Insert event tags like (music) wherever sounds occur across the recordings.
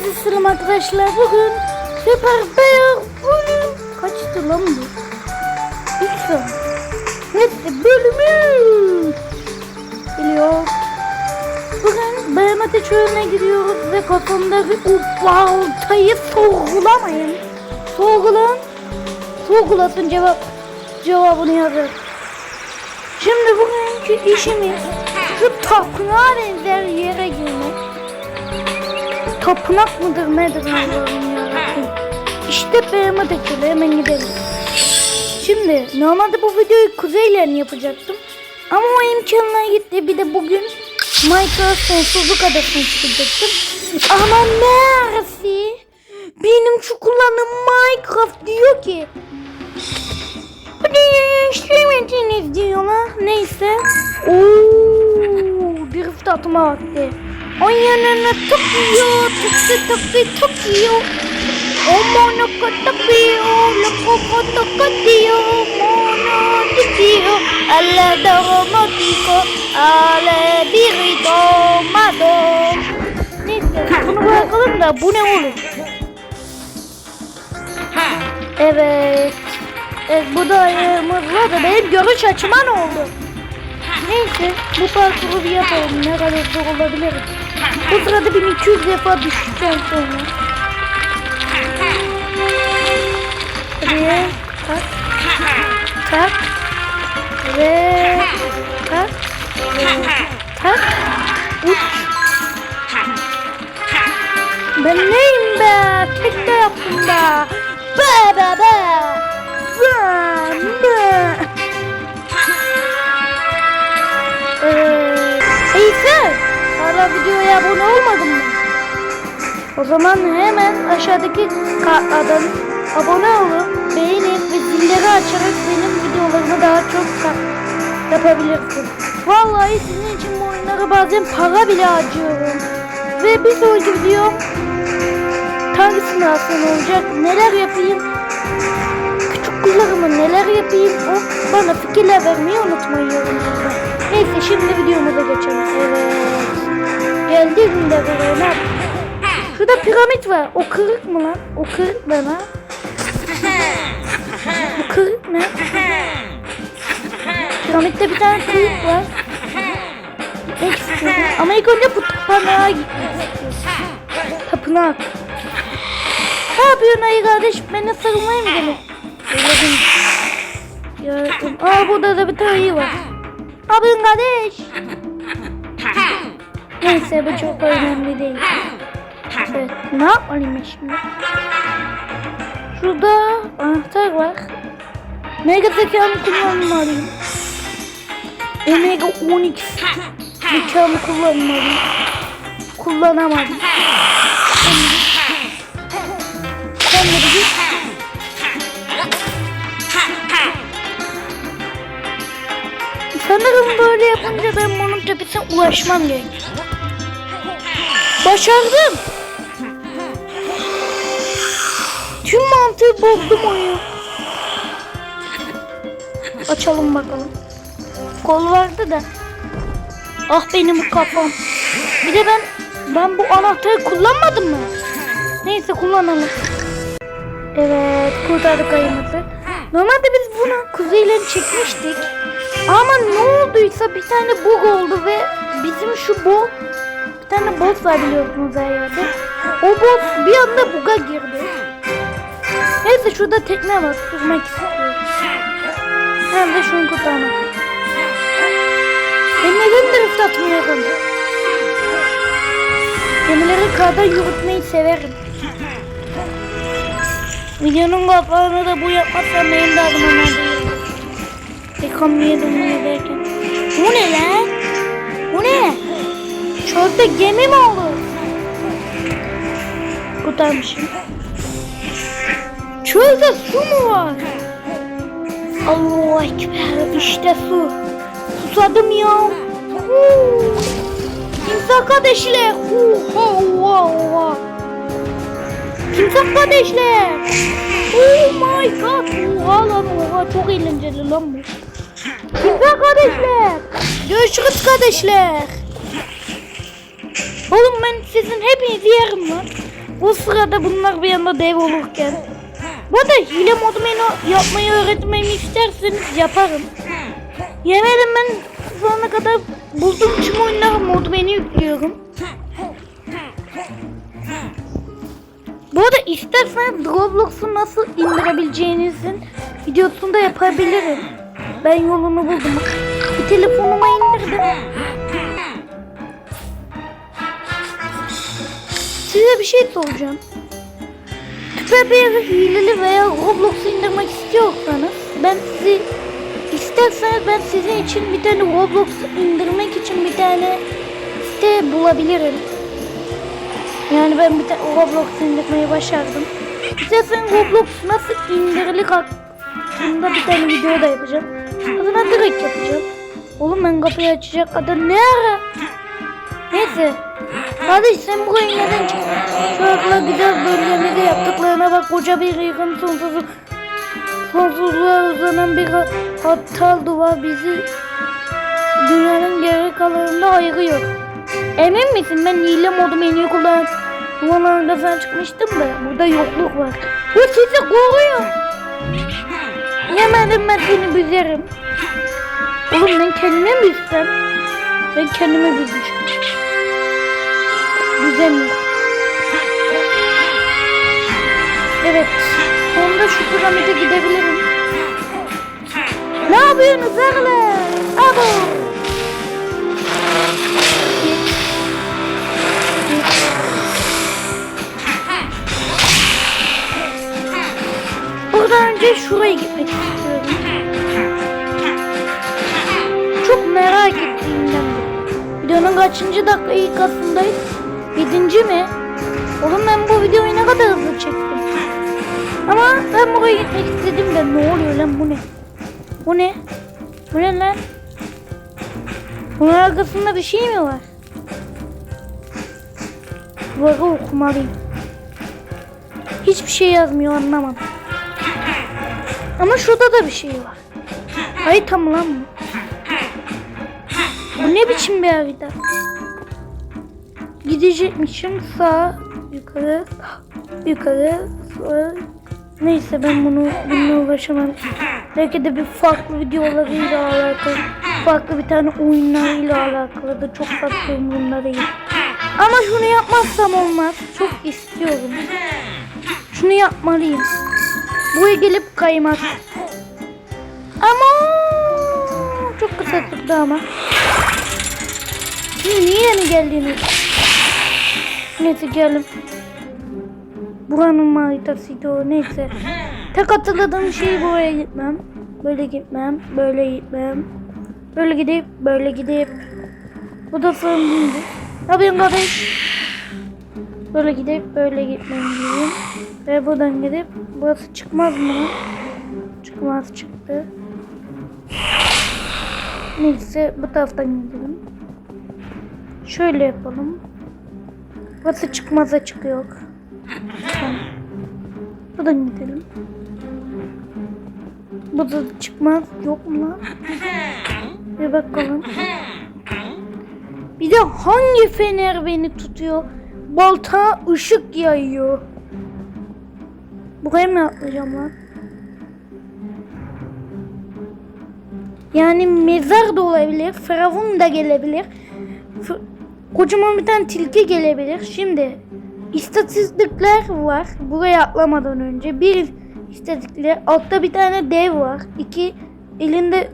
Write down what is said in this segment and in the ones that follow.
Herkese selam arkadaşlar. Bugün Süper Bear bölüm kaçtı lan bu? İlk son. Neyse bölümü geliyor. Bugün Behemoth'e çölüne gidiyoruz ve kafamdaki o baltayı sorgulamayın. Sorgulan. Sorgulasın cevap. Cevabını yazın. Şimdi bugünkü işimiz şu tapınağa benzer yere girmek. Tapınak mıdır nedir Allah'ım yarabbim. İşte beğenme dekili hemen gidelim. Şimdi normalde bu videoyu kuzeyle yapacaktım. Ama o imkanlar gitti. Bir de bugün Minecraft sonsuzluk adasına çıkacaktım. Ama neresi? Benim şu kullandığım Minecraft diyor ki bu dünyayı işlemediniz diyorlar. Neyse. Oo, bir fırtatıma vakti. O yanına takıyor, tıktı tıktı takıyor. O mono takıyor, loko takıyor, mono takıyor. Alle domotiko, alle biridomado. Neyse bunu bırakalım da bu ne olur? Evet. Evet bu da ayağımız var da benim görüş açıma ne oldu? Neyse bu parkuru bir yapalım ne kadar zor olabilir. Bu sırada 1200 defa düştükten sonra. Buraya tak tak ve tak tak uç. Ben neyim be? Tek de yaptım be. Be be be. Be be. Hala videoya abone olmadın mı? O zaman hemen aşağıdaki kartlardan abone olun, beğenip ve zilleri açarak benim videolarımı daha çok yapabilirsin. Vallahi sizin için bu oyunlara bazen para bile harcıyorum. Ve bir sonraki videom tanrı sınavsın olacak. Neler yapayım? Küçük kullarıma neler yapayım? O bana fikirler vermeyi unutmayın. Neyse şimdi videomuza geçelim. Evet. Geldim de buraya. Şurada piramit var. O kırık mı lan? O kırık ne lan? Bu kırık ne? Piramitte bir tane kırık var. İstiyorum? Ama ilk önce bu tapınağa gitmek istiyorum. Tapınak. Ne yapıyorsun ayı kardeş? Beni sarılmaya mı geldin? Söyledim. Yardım. Aa burada da bir tane ayı var. Abi kardeş. Neyse bu çok önemli değil. Evet ne yapmalıyım şimdi? Şurada anahtar var. Mega zekamı kullanmalıyım. Omega 12 zekamı kullanmalıyım. Kullanamadım. Sen de bir Sanırım böyle yapınca ben bunun tepesine ulaşmam gerek. Başardım. Tüm mantığı bozdum oyunu. Açalım bakalım. Kol vardı da. Ah benim kafam. Bir de ben ben bu anahtarı kullanmadım mı? Neyse kullanalım. Evet kurtardık ayımızı. Normalde biz bunu kuzeyle çekmiştik. Ama ne olduysa bir tane bug oldu ve bizim şu bu bir tane boss var biliyorsunuz her yerde. O boss bir anda buga girdi. Neyse şurada tekne var sürmek istiyorum. Hem de şunu kurtarmak. Ben neden drift atmıyorum? Gemileri karda yürütmeyi severim. Videonun kapağını da bu yapmazsam benim de nerede Yıkanmaya dönmeye derken. Bu ne lan? Bu ne? Çölde gemi mi olur? Kurtarmışım. Çölde su mu var? Allahu Ekber işte su. Susadım ya. Huu. Timsah kardeşler. Oha oha. Timsah kardeşler. Oh my god. Oha lan oha çok eğlenceli lan bu. Timsah kardeşler. Görüşürüz kardeşler. Oğlum ben sizin hepinizi yerim lan. O sırada bunlar bir anda dev olurken. Bu arada hile modu menü yapmayı öğretmemi isterseniz yaparım. Yemedim ben ana kadar bulduğum tüm oyunlara mod menü yüklüyorum. Bu arada isterseniz Roblox'u nasıl indirebileceğinizin videosunu da yapabilirim. Ben yolunu buldum. Bir telefonuma indirdim. Size bir şey soracağım. Tüpebeği hileli veya Roblox'u indirmek istiyorsanız ben sizi isterseniz ben sizin için bir tane Roblox'u indirmek için bir tane site bulabilirim. Yani ben bir tane Roblox indirmeyi başardım. İsterseniz Roblox nasıl indirilir hakkında bir tane video da yapacağım. Adına direkt yapacağım. Oğlum ben kapıyı açacak kadar ne ara? Neyse. Kardeş sen buraya neden çıktın? Şöyle güzel bölgeleri yaptıklarına bak koca bir yıkım sonsuzluk. Sonsuzluğa uzanan bir hattal duvar bizi dünyanın geri kalanında ayırıyor. Emin misin ben hile modu menüyü kullan duvarlarında falan çıkmıştım da burada yokluk var. Bu sizi koruyor. Yemedim ben seni büzerim. Oğlum ben kendime mi büzsem? Ben kendime büzeceğim. Büzemiyorum. Evet. Sonunda şu piramide gidebilirim. Ne yapıyorsunuz oğlum? Abo. Buradan önce şuraya gitmek istiyorum. Çok merak ettiğimden bu. Videonun kaçıncı dakikasındayız? Yedinci mi? Oğlum ben bu videoyu ne kadar hızlı çektim. Ama ben buraya gitmek istedim de ne oluyor lan bu ne? Bu ne? Bu ne lan? Bunun arkasında bir şey mi var? Duvarı okumalıyım. Hiçbir şey yazmıyor anlamadım. Ama şurada da bir şey var. Harita mı lan bu? Bu ne biçim bir harita? Gidecekmişim sağ yukarı yukarı sonra neyse ben bunu bununla uğraşamam. Belki de bir farklı videolarıyla alakalı farklı bir tane oyunlarıyla alakalı da çok farklı bunlar değil. Ama şunu yapmazsam olmaz. Çok istiyorum. Şunu yapmalıyım. Buraya gelip kaymak. Ama çok kısa tuttu ama. Siz niye mi geldiniz? Neyse geldim. Buranın haritasıydı o neyse. Tek hatırladığım şey buraya gitmem. Böyle gitmem, böyle gitmem. Böyle gidip, böyle gidip. Bu da son değildi. Ne yapıyorsun kardeş? Böyle gidip, böyle gitmem diyeyim. Ve buradan gidip, burası çıkmaz mı? Çıkmaz çıktı. Neyse bu taraftan gidelim. Şöyle yapalım. Burası çıkmaza çıkıyor. Tamam. Buradan gidelim. Burada çıkmaz yok mu lan? Bir bakalım. Bir de hangi fener beni tutuyor? Balta ışık yayıyor. Buraya mı atlayacağım lan? Yani mezar da olabilir, firavun da gelebilir. F- kocaman bir tane tilki gelebilir. Şimdi istatistikler var. Buraya atlamadan önce bir istatistikler altta bir tane dev var. İki elinde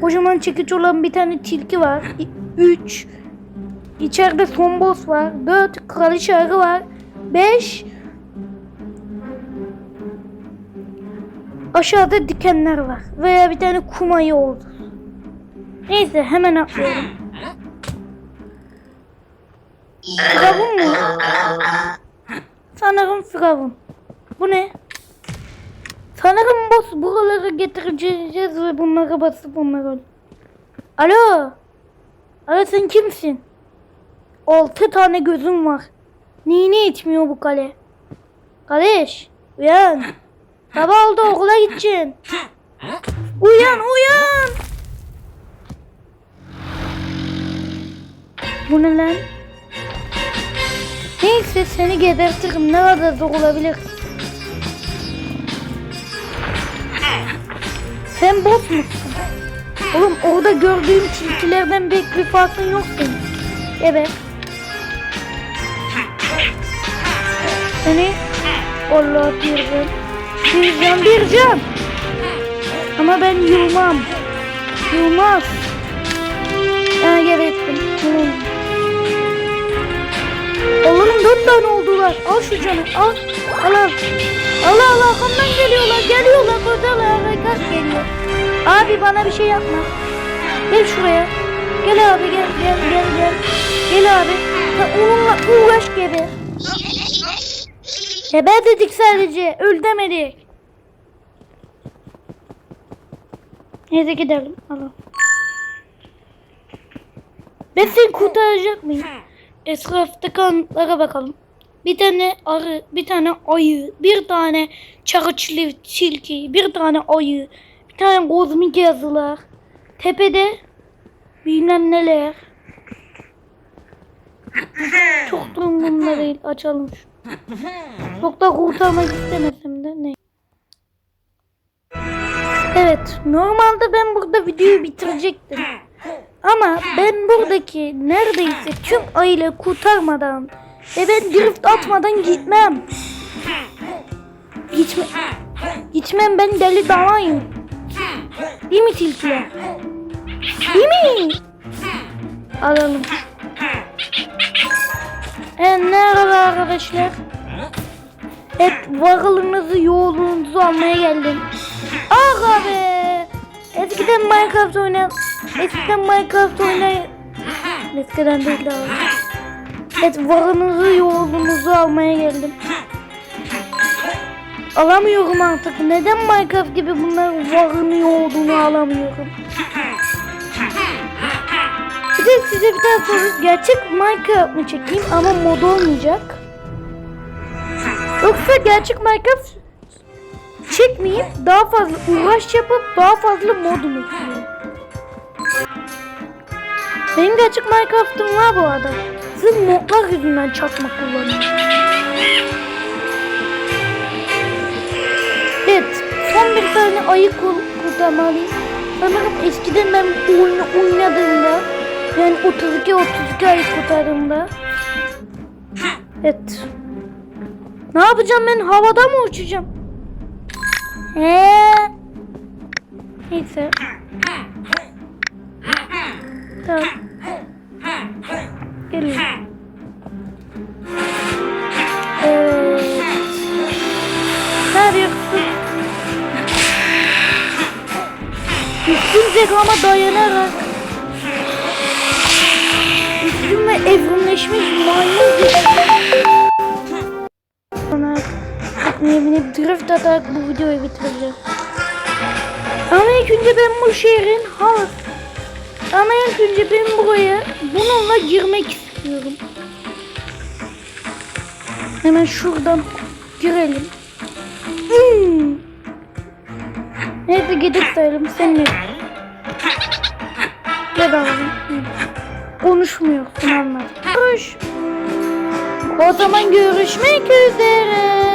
kocaman çekiç olan bir tane tilki var. İ- Üç içeride son boss var. Dört kraliçe arı var. Beş aşağıda dikenler var. Veya bir tane kumayı oldu. Neyse hemen atlıyorum. Firavun mu? Sanırım Firavun. Bu ne? Sanırım boss buraları getireceğiz ve bunlara basıp onları öl- Alo. Alo sen kimsin? Altı tane gözüm var. Neyine itmiyor bu kale? Kardeş uyan. Sabah oldu okula gideceksin. Uyan uyan. Bu ne lan? Neyse seni gebertirim. Ne kadar zor olabilir. Sen bot musun? Oğlum orada gördüğüm tilkilerden pek bir farkın yok senin. Evet. Seni Allah can. Bir can bir can. Ama ben yılmam. Yılmaz. Ha. Yılmam. Oğlum dört tane oldular. Al şu canı. Al. Al al. Al al arkamdan geliyorlar. Geliyorlar. Buradalar. Kaç geliyor. Abi bana bir şey yapma. Gel şuraya. Gel abi gel gel gel gel. Gel abi. Onunla uğraş geber. Geber dedik sadece. Öl demedik. Neyse gidelim. Al. Ben seni kurtaracak mıyım? Etrafta kanıtlara bakalım. Bir tane arı, bir tane ayı, bir tane çarıçlı tilki, bir tane ayı, bir tane kozmik yazılar. Tepede bilmem neler. (laughs) Çok umurumda (laughs) değil. Açalım şu. Çok da kurtarmak istemesem de ne. Evet, normalde ben burada videoyu bitirecektim. Ama ben buradaki neredeyse tüm ayıları kurtarmadan ve ben drift atmadan gitmem. Gitme, gitmem ben deli dalayım. Değil mi tilkiler? Değil mi? Alalım. Evet merhaba arkadaşlar. Evet varlığınızı yoğunluğunuzu almaya geldim. Aga be. Eskiden Minecraft oynayan Eskiden Minecraft oynayan Eskiden değil daha. Evet varınızı yoğunluğunuzu almaya geldim. Alamıyorum artık. Neden Minecraft gibi bunların varını yoğunluğunu alamıyorum? De size bir tane soru. Gerçek Minecraft mı çekeyim ama mod olmayacak? Yoksa gerçek Minecraft çekmeyip daha fazla uğraş yapıp daha fazla mod mu? Benim gerçek Minecraft'ım var bu arada. Sırf modlar yüzünden çakma kullanıyorum. Evet. Son bir tane ayı kurtarmalıyım. Sanırım eskiden ben oyunu oynadığımda yani 32 32 ayı kurtardığımda Evet. Ne yapacağım ben? Havada mı uçacağım? He. Neyse. Tamam. Geliyor. Evet. Ne yapıyorsun? Üstün zekama dayanarak gibi Sonra tekneye binip drift atarak bu videoyu bitireceğim. Ama ilk önce ben bu şehrin halk ama ilk önce ben buraya bununla girmek istiyorum. Hemen şuradan girelim. Hmm. Neyse gidip sayalım seninle. Ne bakalım. Konuşmuyorsun anladım. Konuş. O zaman görüşmek üzere.